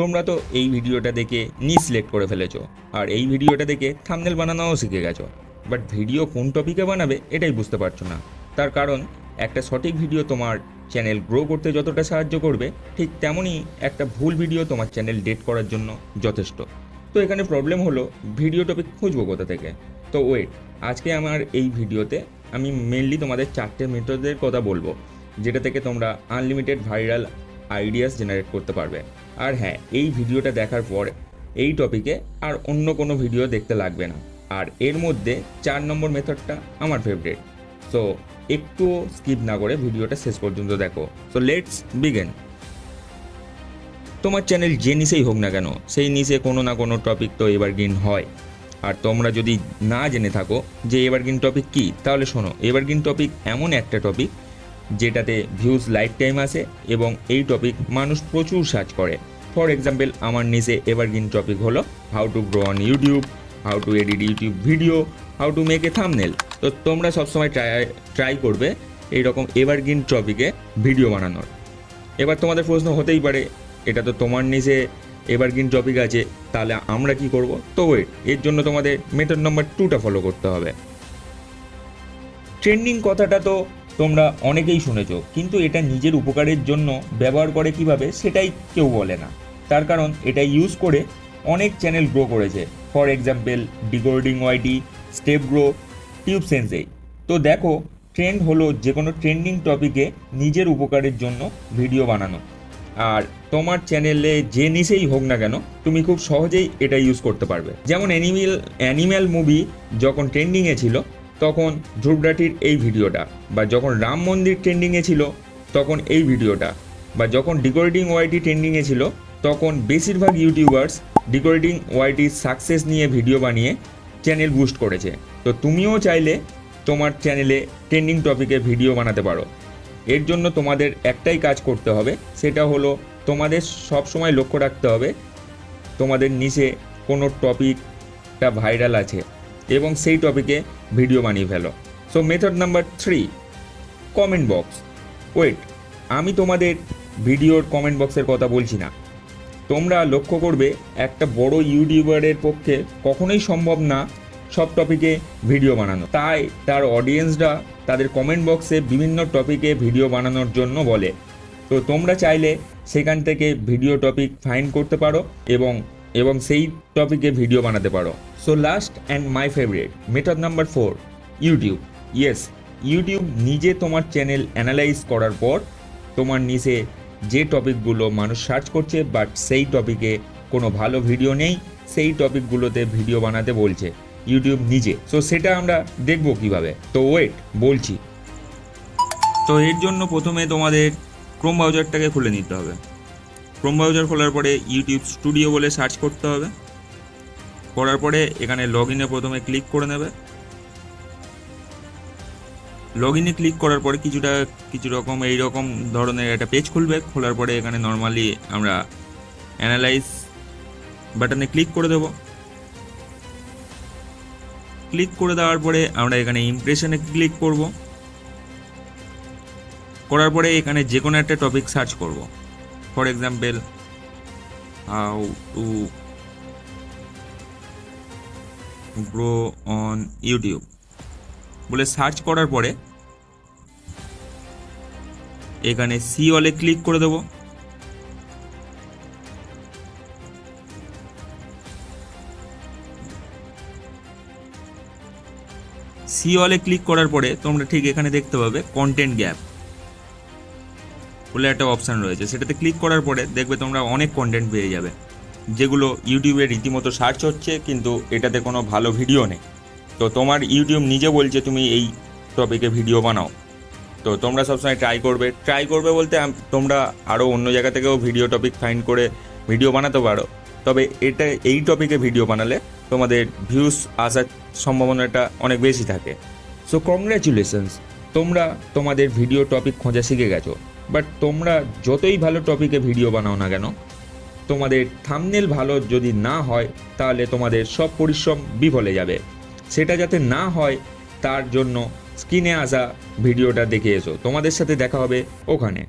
তোমরা তো এই ভিডিওটা দেখে নি সিলেক্ট করে ফেলেছো। আর এই ভিডিওটা দেখে থামনেল বানানোও শিখে গেছো। বাট ভিডিও কোন টপিকে বানাবে, এটাই বুঝতে পারছ না। তার কারণ, একটা সঠিক ভিডিও তোমার চ্যানেল গ্রো করতে যতটা সাহায্য করবে, ঠিক তেমনই একটা ভুল ভিডিও তোমার চ্যানেল ডেট করার জন্য যথেষ্ট। তো এখানে প্রবলেম হলো ভিডিও টপিক খুঁজবো কোথা থেকে? তো ওয়েট আজকে আমার এই ভিডিওতে আমি মেনলি তোমাদের চারটে মেথডের কথা বলব। যেটা থেকে তোমরা আনলিমিটেড ভাইরাল আইডিয়াস জেনারেট করতে পারবে। আর হ্যাঁ এই ভিডিওটা দেখার পর এই টপিকে আর অন্য কোনো ভিডিও দেখতে লাগবে না। আর এর মধ্যে চার নম্বর মেথডটা আমার ফেভারিট সো একটু স্কিপ না করে ভিডিওটা শেষ পর্যন্ত দেখো। সো লেটস বিগেন তোমার চ্যানেল যে নিচেই হোক না কেন, সেই নিচে কোনো না কোনো টপিক তো এভারগ্রিন হয়। আর তোমরা যদি না জেনে থাকো যে এভারগ্রিন টপিক কী, তাহলে শোনো এভারগ্রিন টপিক এমন একটা টপিক যেটাতে ভিউজ লাইফ টাইম আসে এবং এই টপিক মানুষ প্রচুর সার্চ করে। ফর এক্সাম্পল আমার নিচে এভারগ্রিন টপিক হলো how to grow on YouTube how to edit YouTube video how to make a thumbnail তো তোমরা সবসময় ট্রাই ট্রাই করবে এইরকম এভারগ্রিন টপিকে ভিডিও বানানোর। এবার তোমাদের প্রশ্ন হতেই পারে, এটা তো তোমার নিচে এভারগ্রিন টপিক আছে, তাহলে আমরা কি করব? তো ওয়েট এর জন্য তোমাদের মেথড নাম্বার টুটা ফলো করতে হবে। ট্রেন্ডিং কথাটা তো তোমরা অনেকেই শুনেছো, কিন্তু এটা নিজের উপকারের জন্য ব্যবহার করে কীভাবে সেটাই কেউ বলে না। তার কারণ এটা ইউজ করে অনেক চ্যানেল গ্রো করেছে। For example decoding YT step grow tube sensei তো দেখো ট্রেন্ড হলো যে কোনো ট্রেন্ডিং টপিকে নিজের উপকারের জন্য ভিডিও বানানো। আর তোমার চ্যানেলে যে নিচেই হোক না কেন, তুমি খুব সহজেই এটা ইউজ করতে পারবে। যেমন অ্যানিমেল অ্যানিম্যাল মুভি যখন ট্রেন্ডিংয়ে ছিল তখন ধ্রুবরাটির এই ভিডিওটা, বা যখন রাম মন্দির ট্রেন্ডিংয়ে ছিল, তখন এই ভিডিওটা, বা যখন ডিকোরেটিং ওয়াইটি ট্রেন্ডিংয়ে ছিল, তখন বেশিরভাগ ইউটিউবার্স ডিকোরেটিং ওয়াইটির সাকসেস নিয়ে ভিডিও বানিয়ে চ্যানেল বুস্ট করেছে। তো তুমিও চাইলে তোমার চ্যানেলে ট্রেন্ডিং টপিকে ভিডিও বানাতে পারো। এর জন্য তোমাদের একটাই কাজ করতে হবে, সেটা হলো তোমাদের সব সময় লক্ষ্য রাখতে হবে, তোমাদের নিচে কোনো টপিকটা ভাইরাল আছে। এবং সেই টপিকে ভিডিও বানিয়ে ফেলো। So method number three comment box wait আমি তোমাদের ভিডিওর কমেন্ট বক্সের কথা বলছি না। তোমরা লক্ষ্য করবে, একটা বড় ইউটিউবারের পক্ষে কখনোই সম্ভব না সব টপিকে ভিডিও বানানো। তাই তার অডিয়েন্সরা তাদের কমেন্ট বক্সে বিভিন্ন টপিকে ভিডিও বানানোর জন্য বলে। তো তোমরা চাইলে সেখান থেকে ভিডিও টপিক ফাইন্ড করতে পারো এবং এবং সেই টপিকে ভিডিও বানাতে পারো। So last and my favourite method number four YouTube yes YouTube নিজে তোমার চ্যানেল অ্যানালাইজ করার পর তোমার নিচে যে টপিকগুলো মানুষ সার্চ করছে বাট সেই টপিকে কোনো ভালো ভিডিও নেই, সেই টপিকগুলোতে ভিডিও বানাতে বলছে ইউটিউব নিজে। সো সেটা আমরা দেখব কীভাবে। তো ওয়েট বলছি। তো, এর জন্য প্রথমে তোমাদের ক্রোম ব্রাউজারটাকে খুলে নিতে হবে। ক্রোম ব্রাউজার খোলার পরে ইউটিউব স্টুডিও বলে সার্চ করতে হবে। করার পরে এখানে লগ ইনে প্রথমে ক্লিক করে নেবে। লগ ইনে ক্লিক করার পরে কিছুটা, কিছু রকম, এই রকম ধরনের একটা পেজ খুলবে। খোলার পরে এখানে নর্মালি আমরা অ্যানালাইজ বাটনে ক্লিক করে দেবো। ক্লিক করে দেওয়ার পরে আমরা এখানে ইমপ্রেশনে ক্লিক করব। করার পরে এখানে যে কোনো একটা টপিক সার্চ করব। For example how to grow on YouTube বলে সার্চ করার পরে এখানে সি অলে ক্লিক করে দেবো। সি অলে ক্লিক করার পরে তোমরা ঠিক এখানে দেখতে পাবে কন্টেন্ট গ্যাপ বলে একটা অপশান রয়েছে। সেটাতে ক্লিক করার পরে দেখবে তোমরা অনেক কন্টেন্ট পেয়ে যাবে। যেগুলো ইউটিউবে রীতিমতো সার্চ হচ্ছে, কিন্তু এটাতে কোনো ভালো ভিডিও নেই। তো তোমার ইউটিউব নিজে বলছে, তুমি এই টপিকে ভিডিও বানাও। তো তোমরা সবসময় ট্রাই করবে। ট্রাই করবে বলতে তোমরা আরও অন্য জায়গা থেকেও ভিডিও টপিক ফাইন্ড করে ভিডিও বানাতে পারো। তবে এটা, এই টপিকে ভিডিও বানালে তোমাদের ভিউস আসার সম্ভাবনাটা অনেক বেশি থাকে। সো কংগ্র্যাচুলেশনস তোমরা তোমাদের ভিডিও টপিক খোঁজা শিখে গেছো। বাট তোমরা যতই ভালো টপিকে ভিডিও বানাও না কেন, তোমাদের থামনেল ভালো যদি না হয়, তাহলে তোমাদের সব পরিশ্রম বিফলে যাবে। সেটা যাতে না হয়, তার জন্য স্ক্রিনে আসা ভিডিওটা দেখে এসো। তোমাদের সাথে দেখা হবে ওখানে।